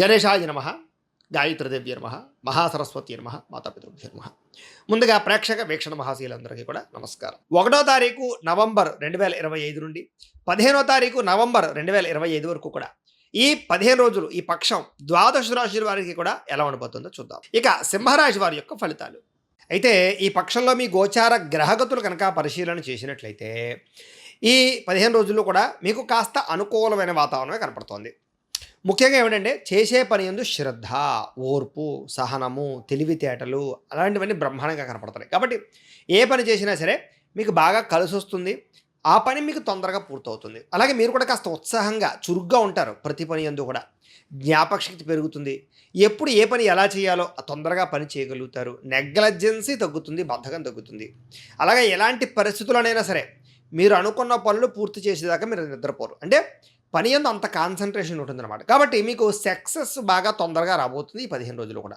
గణేశాయ నమ గాయత్రిదేవ్య నమ మహాసరస్వతి నమ మాతాపితృభ్య నమ. ముందుగా ప్రేక్షక వీక్షణ మహాశీలందరికీ కూడా నమస్కారం. ఒకటో తారీఖు నవంబర్ రెండు వేల ఇరవై ఐదు నుండి పదిహేనో తారీఖు నవంబర్ రెండు వేల ఇరవై ఐదు వరకు కూడా ఈ పదిహేను రోజులు ఈ పక్షం ద్వాదశ రాశుల వారికి కూడా ఎలా ఉండబోతుందో చూద్దాం. ఇక సింహరాశి వారి యొక్క ఫలితాలు. అయితే ఈ పక్షంలో మీ గోచార గ్రహగతులు కనుక పరిశీలన చేసినట్లయితే ఈ పదిహేను రోజుల్లో కూడా మీకు కాస్త అనుకూలమైన వాతావరణమే కనపడుతోంది. ముఖ్యంగా ఏమిటంటే చేసే పని ఎందు శ్రద్ధ ఓర్పు సహనము తెలివితేటలు అలాంటివన్నీ బ్రహ్మాండంగా కనపడతాయి. కాబట్టి ఏ పని చేసినా సరే మీకు బాగా కలిసి వస్తుంది. ఆ పని మీకు తొందరగా పూర్తవుతుంది. అలాగే మీరు కూడా కాస్త ఉత్సాహంగా చురుగ్గా ఉంటారు ప్రతి పని ఎందు కూడా. జ్ఞాపక శక్తి పెరుగుతుంది. ఎప్పుడు ఏ పని ఎలా చేయాలో ఆ తొందరగా పని చేయగలుగుతారు. నెగ్లజెన్సీ తగ్గుతుంది బద్ధకం తగ్గుతుంది. అలాగే ఎలాంటి పరిస్థితులనైనా సరే మీరు అనుకున్న పనులు పూర్తి చేసేదాకా మీరు నిద్రపోరు. అంటే పని ఎందు అంత కాన్సన్ట్రేషన్ ఉంటుందన్నమాట. కాబట్టి మీకు సక్సెస్ బాగా తొందరగా రాబోతుంది ఈ పదిహేను రోజులు కూడా.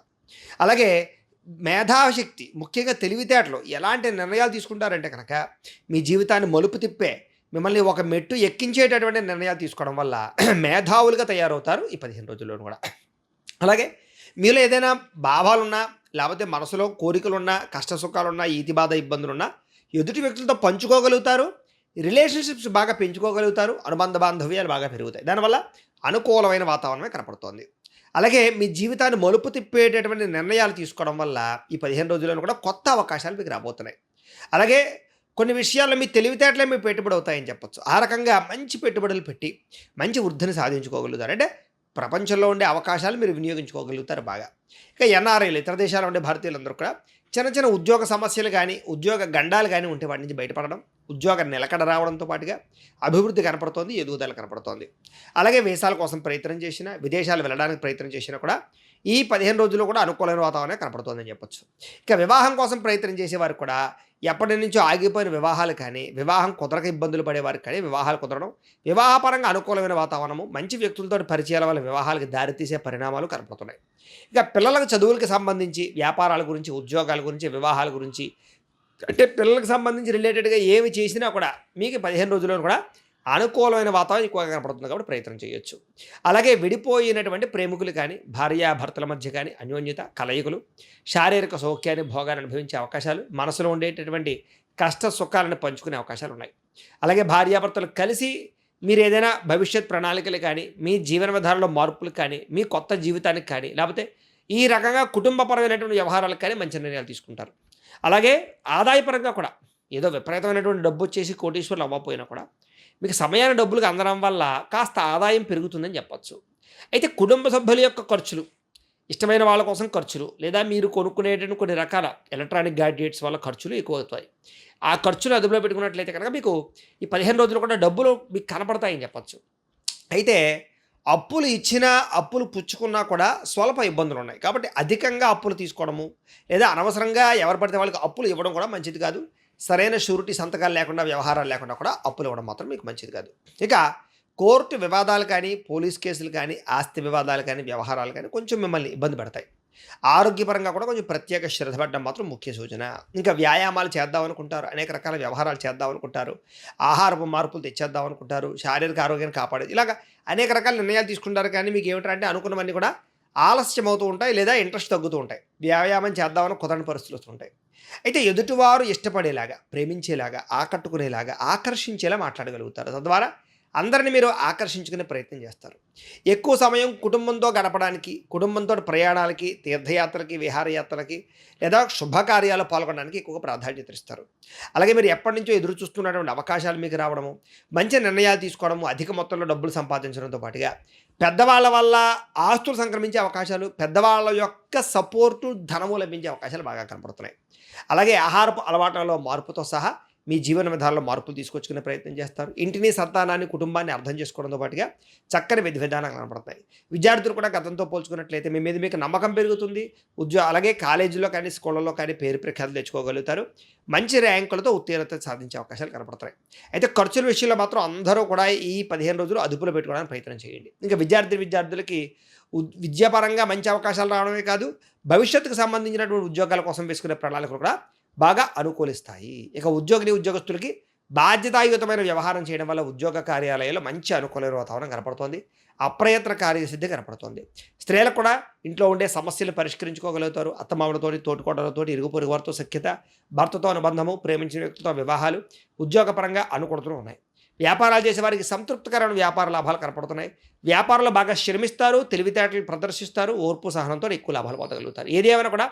అలాగే మేధాశక్తి ముఖ్యంగా తెలివితేటలు ఎలాంటి నిర్ణయాలు తీసుకుంటారంటే కనుక మీ జీవితాన్ని మలుపు తిప్పే మిమ్మల్ని ఒక మెట్టు ఎక్కించేటటువంటి నిర్ణయాలు తీసుకోవడం వల్ల మేధావులుగా తయారవుతారు ఈ పదిహేను రోజుల్లో కూడా. అలాగే మీలో ఏదైనా భావాలున్నా లేకపోతే మనసులో కోరికలున్నా కష్ట సుఖాలున్నా ఈతి బాధ ఇబ్బందులున్నా ఎదుటి వ్యక్తులతో పంచుకోగలుగుతారు. రిలేషన్షిప్స్ బాగా పెంచుకోగలుగుతారు అనుబంధ బాంధవ్యాలు బాగా పెరుగుతాయి. దానివల్ల అనుకూలమైన వాతావరణమే కనపడుతోంది. అలాగే మీ జీవితాన్ని మలుపు తిప్పేటటువంటి నిర్ణయాలు తీసుకోవడం వల్ల ఈ పదిహేను రోజుల్లో కూడా కొత్త అవకాశాలు మీకు రాబోతున్నాయి. అలాగే కొన్ని విషయాల్లో మీ తెలివితేటలే మీ పెట్టుబడి అవుతాయని చెప్పొచ్చు. ఆ రకంగా మంచి పెట్టుబడులు పెట్టి మంచి వృద్ధిని సాధించుకోగలుగుతారు. అంటే ప్రపంచంలో ఉండే అవకాశాలు మీరు వినియోగించుకోగలుగుతారు బాగా. ఇక ఎన్ఆర్ఐలు ఇతర దేశాల్లో ఉండే భారతీయులందరూ కూడా చిన్న చిన్న ఉద్యోగ సమస్యలు కానీ ఉద్యోగ గండాలు కానీ ఉంటే వాటి నుంచి బయటపడడం ఉద్యోగ నిలకడ రావడంతో పాటుగా అభివృద్ధి కనపడుతోంది ఎదుగుదల కనపడుతోంది. అలాగే వీసాల కోసం ప్రయత్నం చేసిన విదేశాలు వెళ్ళడానికి ప్రయత్నం చేసినా కూడా ఈ పదిహేను రోజుల్లో కూడా అనుకూలమైన వాతావరణం కనపడుతోందని చెప్పొచ్చు. ఇక వివాహం కోసం ప్రయత్నం చేసేవారు కూడా ఎప్పటి నుంచో ఆగిపోయిన వివాహాలు కానీ వివాహం కుదరక ఇబ్బందులు పడేవారు కానీ వివాహాలు కుదరడం వివాహపరంగా అనుకూలమైన వాతావరణము మంచి వ్యక్తులతో పరిచయాల వల్ల వివాహాలకు దారితీసే పరిణామాలు కనపడుతున్నాయి. ఇక పిల్లలకు చదువులకు సంబంధించి వ్యాపారాల గురించి ఉద్యోగాల గురించి వివాహాల గురించి అంటే పిల్లలకు సంబంధించి రిలేటెడ్గా ఏమి చేసినా కూడా మీకు పదిహేను రోజుల్లో కూడా అనుకూలమైన వాతావరణం ఎక్కువగా కనపడుతుంది కాబట్టి ప్రయత్నం చేయొచ్చు. అలాగే విడిపోయినటువంటి ప్రేమికులు కానీ భార్యాభర్తల మధ్య కానీ అన్యోన్యత కలయికలు శారీరక సౌఖ్యాన్ని భోగాన్ని అనుభవించే అవకాశాలు మనసులో ఉండేటటువంటి కష్ట సుఖాలను పంచుకునే అవకాశాలు ఉన్నాయి. అలాగే భార్యాభర్తలు కలిసి మీరు ఏదైనా భవిష్యత్ ప్రణాళికలు కానీ మీ జీవన విధానంలో మార్పులు కానీ మీ కొత్త జీవితానికి కానీ లేకపోతే ఈ రకంగా కుటుంబపరమైనటువంటి వ్యవహారాలకు కానీ మంచి నిర్ణయాలు తీసుకుంటారు. అలాగే ఆదాయపరంగా కూడా ఏదో విపరీతమైనటువంటి డబ్బు వచ్చేసి కోటీశ్వర్లు అవ్వకపోయినా కూడా మీకు సమయాన్ని డబ్బులకు అందడం వల్ల కాస్త ఆదాయం పెరుగుతుందని చెప్పచ్చు. అయితే కుటుంబ సభ్యుల యొక్క ఖర్చులు ఇష్టమైన వాళ్ళ కోసం ఖర్చులు లేదా మీరు కొనుక్కునేటువంటి కొన్ని రకాల ఎలక్ట్రానిక్ గ్యాడ్జెట్స్ వల్ల ఖర్చులు ఎక్కువ అవుతాయి. ఆ ఖర్చులు అదుపులో పెట్టుకున్నట్లయితే కనుక మీకు ఈ పదిహేను రోజులు కూడా డబ్బులు మీకు కనపడతాయని చెప్పచ్చు. అయితే అప్పులు ఇచ్చినా అప్పులు పుచ్చుకున్నా కూడా స్వల్ప ఇబ్బందులు ఉన్నాయి. కాబట్టి అధికంగా అప్పులు తీసుకోవడము లేదా అనవసరంగా ఎవరు పడితే వాళ్ళకి అప్పులు ఇవ్వడం కూడా మంచిది కాదు. సరైన షూరిటీ సంతకాలు లేకుండా వ్యవహారాలు లేకుండా కూడా అప్పులు ఇవ్వడం మాత్రం మీకు మంచిది కాదు. ఇక కోర్టు వివాదాలు కానీ పోలీస్ కేసులు కానీ ఆస్తి వివాదాలు కానీ వ్యవహారాలు కానీ కొంచెం మిమ్మల్ని ఇబ్బంది పెడతాయి. ఆరోగ్యపరంగా కూడా కొంచెం ప్రత్యేక శ్రద్ధ పడడం మాత్రం ముఖ్య సూచన. ఇంకా వ్యాయామాలు చేద్దాం అనుకుంటారు. అనేక రకాల వ్యవహారాలు చేద్దాం అనుకుంటారు. ఆహారపు మార్పులు తెచ్చేద్దాం అనుకుంటారు. శారీరక ఆరోగ్యాన్ని కాపాడేది ఇలాగ అనేక రకాల నిర్ణయాలు తీసుకుంటారు. కానీ మీకు ఏమిటంటే అనుకున్నవన్నీ కూడా ఆలస్యం అవుతూ ఉంటాయి లేదా ఇంట్రెస్ట్ తగ్గుతూ ఉంటాయి. వ్యాయామం చేద్దామని కుదరని పరిస్థితులు వస్తుంటాయి అయితే ఎదుటివారు ఇష్టపడేలాగా ప్రేమించేలాగా ఆకట్టుకునేలాగా ఆకర్షించేలా మాట్లాడగలుగుతారు. తద్వారా అందరిని మీరు ఆకర్షించుకునే ప్రయత్నం చేస్తారు. ఎక్కువ సమయం కుటుంబంతో గడపడానికి కుటుంబంతో ప్రయాణాలకి తీర్థయాత్రలకి విహారయాత్రలకి లేదా శుభకార్యాలు పాల్గొనడానికి ఎక్కువగా ప్రాధాన్యత ఇస్తారు. అలాగే మీరు ఎప్పటి నుంచో ఎదురు చూస్తున్నటువంటి అవకాశాలు మీకు రావడము మంచి నిర్ణయాలు తీసుకోవడము అధిక మొత్తంలో డబ్బులు సంపాదించడంతో పాటుగా పెద్దవాళ్ళ వల్ల ఆస్తులు సంక్రమించే అవకాశాలు పెద్దవాళ్ళ యొక్క సపోర్టు ధనము లభించే అవకాశాలు బాగా కనపడుతున్నాయి. అలాగే ఆహారపు అలవాట్లలో మార్పుతో సహా మీ జీవన విధానంలో మార్పులు తీసుకొచ్చుకునే ప్రయత్నం చేస్తారు. ఇంటిని సంతానాన్ని కుటుంబాన్ని అర్థం చేసుకోవడంతో పాటుగా చక్కని విధి విధానాలు కనపడతాయి విద్యార్థులు కూడా గతంతో పోల్చుకున్నట్లయితే మీ మీద మీకు నమ్మకం పెరుగుతుంది. ఉద్యోగ అలాగే కాలేజీలో కానీ స్కూళ్ళలో కానీ పేరు ప్రఖ్యాతులు తెచ్చుకోగలుగుతారు. మంచి ర్యాంకులతో ఉత్తీర్ణత సాధించే అవకాశాలు కనపడతాయి అయితే ఖర్చుల విషయంలో మాత్రం అందరూ కూడా ఈ పదిహేను రోజులు అదుపులో పెట్టుకోవడానికి ప్రయత్నం చేయండి. ఇంకా విద్యార్థి విద్యార్థులకి విద్యాపరంగా మంచి అవకాశాలు రావడమే కాదు భవిష్యత్తుకు సంబంధించినటువంటి ఉద్యోగాల కోసం వేసుకునే ప్రణాళికలు కూడా బాగా అనుకూలిస్తాయి. ఇక ఉద్యోగిని ఉద్యోగస్తులకి బాధ్యతాయుతమైన వ్యవహారం చేయడం వల్ల ఉద్యోగ కార్యాలయాల్లో మంచి అనుకూల వాతావరణం కనపడుతోంది. అప్రయత్న కార్యసిద్ధి కనపడుతోంది. స్త్రీలకు కూడా ఇంట్లో ఉండే సమస్యలు పరిష్కరించుకోగలుగుతారు. అత్తమామలతోటి తోటికోటలతోటి ఇరుగు పొరుగు వారితో సఖ్యత భర్తతో అనుబంధము ప్రేమించిన వ్యక్తితో వివాహాలు ఉద్యోగపరంగా అనుకూలతలు ఉన్నాయి. వ్యాపారాలు చేసే వారికి సంతృప్తికరమైన వ్యాపార లాభాలు కనపడుతున్నాయి. వ్యాపారంలో బాగా శ్రమిస్తారు తెలివితేటలు ప్రదర్శిస్తారు ఓర్పు సహనంతో ఎక్కువ లాభాలు పొందగలుగుతారు. ఏది ఏమైనా కూడా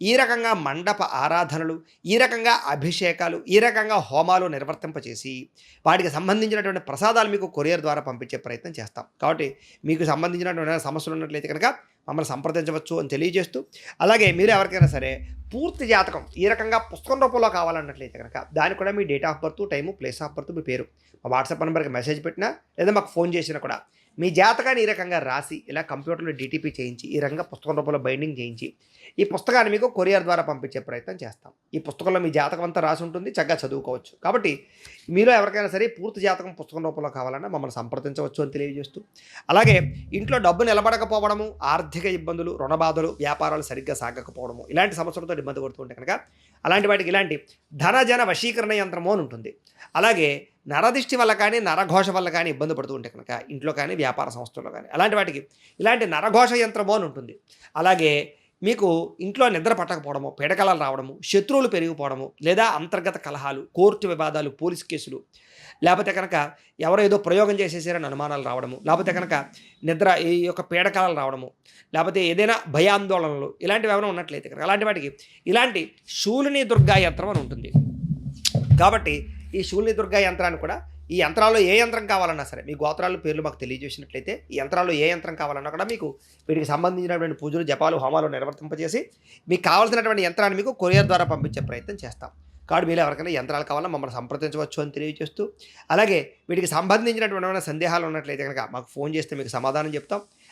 ఈ రకంగా మండప ఆరాధనలు ఈ రకంగా అభిషేకాలు ఈ రకంగా హోమాలు నిర్వర్తింపచేసి వాటికి సంబంధించినటువంటి ప్రసాదాలు మీకు కొరియర్ ద్వారా పంపించే ప్రయత్నం చేస్తాం. కాబట్టి మీకు సంబంధించినటువంటి సమస్యలు ఉన్నట్లయితే కనుక మమ్మల్ని సంప్రదించవచ్చు అని తెలియజేస్తూ అలాగే మీరు ఎవరికైనా సరే పూర్తి జాతకం ఈ రకంగా పుస్తకం రూపంలో కావాలన్నట్లయితే కనుక దానికి కూడా మీ date of birth time place of birth మీ పేరు. మా వాట్సాప్ నెంబర్కి మెసేజ్ పెట్టినా లేదా మాకు ఫోన్ చేసినా కూడా మీ జాతకాన్ని ఈ రకంగా రాసి ఇలా కంప్యూటర్లో డిటిపి చేయించి ఈ రకంగా పుస్తకం రూపంలో బైండింగ్ చేయించి ఈ పుస్తకాన్ని మీకు కొరియర్ ద్వారా పంపించే ప్రయత్నం చేస్తాం. ఈ పుస్తకంలో మీ జాతకం అంతా రాసి ఉంటుంది చక్కగా చదువుకోవచ్చు. కాబట్టి మీలో ఎవరికైనా సరే పూర్తి జాతకం పుస్తకం రూపంలో కావాలన్నా మమ్మల్ని సంప్రదించవచ్చు అని తెలియజేస్తూ అలాగే ఇంట్లో డబ్బు నిలబడకపోవడము ఆర్థిక ఇబ్బందులు రుణబాధలు వ్యాపారాలు సరిగ్గా సాగకపోవడము ఇలాంటి సమస్యలతో ఇబ్బంది పడుతుంటే కనుక అలాంటి వాటికి ఇలాంటి ధనజన వశీకరణ యంత్రము అని ఉంటుంది. అలాగే నరదిష్టి వల్ల కానీ నరఘోష వల్ల కానీ ఇబ్బంది పడుతూ ఉంటే కనుక ఇంట్లో కానీ వ్యాపార సంస్థల్లో కానీ అలాంటి వాటికి ఇలాంటి నరఘోష యంత్రము అని ఉంటుంది. అలాగే మీకు ఇంట్లో నిద్ర పట్టకపోవడము పీడకలాలు రావడము శత్రువులు పెరిగిపోవడము లేదా అంతర్గత కలహాలు కోర్టు వివాదాలు పోలీస్ కేసులు లేకపోతే కనుక ఎవరో ఏదో ప్రయోగం చేసేసారని అనుమానాలు రావడము లేకపోతే కనుక నిద్ర ఈ యొక్క పీడకలాలు రావడము లేకపోతే ఏదైనా భయాందోళనలు ఇలాంటివి ఏమైనా ఉన్నట్లయితే కనుక అలాంటి వాటికి ఇలాంటి శూలిని దుర్గా యంత్రం అని ఉంటుంది. కాబట్టి ఈ శూలిని దుర్గా యంత్రాన్ని కూడా ఈ యంత్రాల్లో ఏ యంత్రం కావాలన్నా సరే మీ గోత్రాల పేర్లు మాకు తెలియజేసినట్లయితే ఈ యంత్రాల్లో ఏ యంత్రం కావాలన్నా కూడా మీకు వీటికి సంబంధించినటువంటి పూజలు జపాలు హోమాలు నిర్వర్తింపజేసి మీకు కావాల్సినటువంటి యంత్రాన్ని మీకు కొరియర్ ద్వారా పంపించే ప్రయత్నం చేస్తాం. కాబట్టి మీరు ఎవరికైనా యంత్రాలు కావాలన్నా మమ్మల్ని సంప్రదించవచ్చు అని తెలియజేస్తూ అలాగే వీటికి సంబంధించినటువంటి సందేహాలు ఉన్నట్లయితే కనుక మాకు ఫోన్ చేస్తే మీకు సమాధానం చెప్తాం.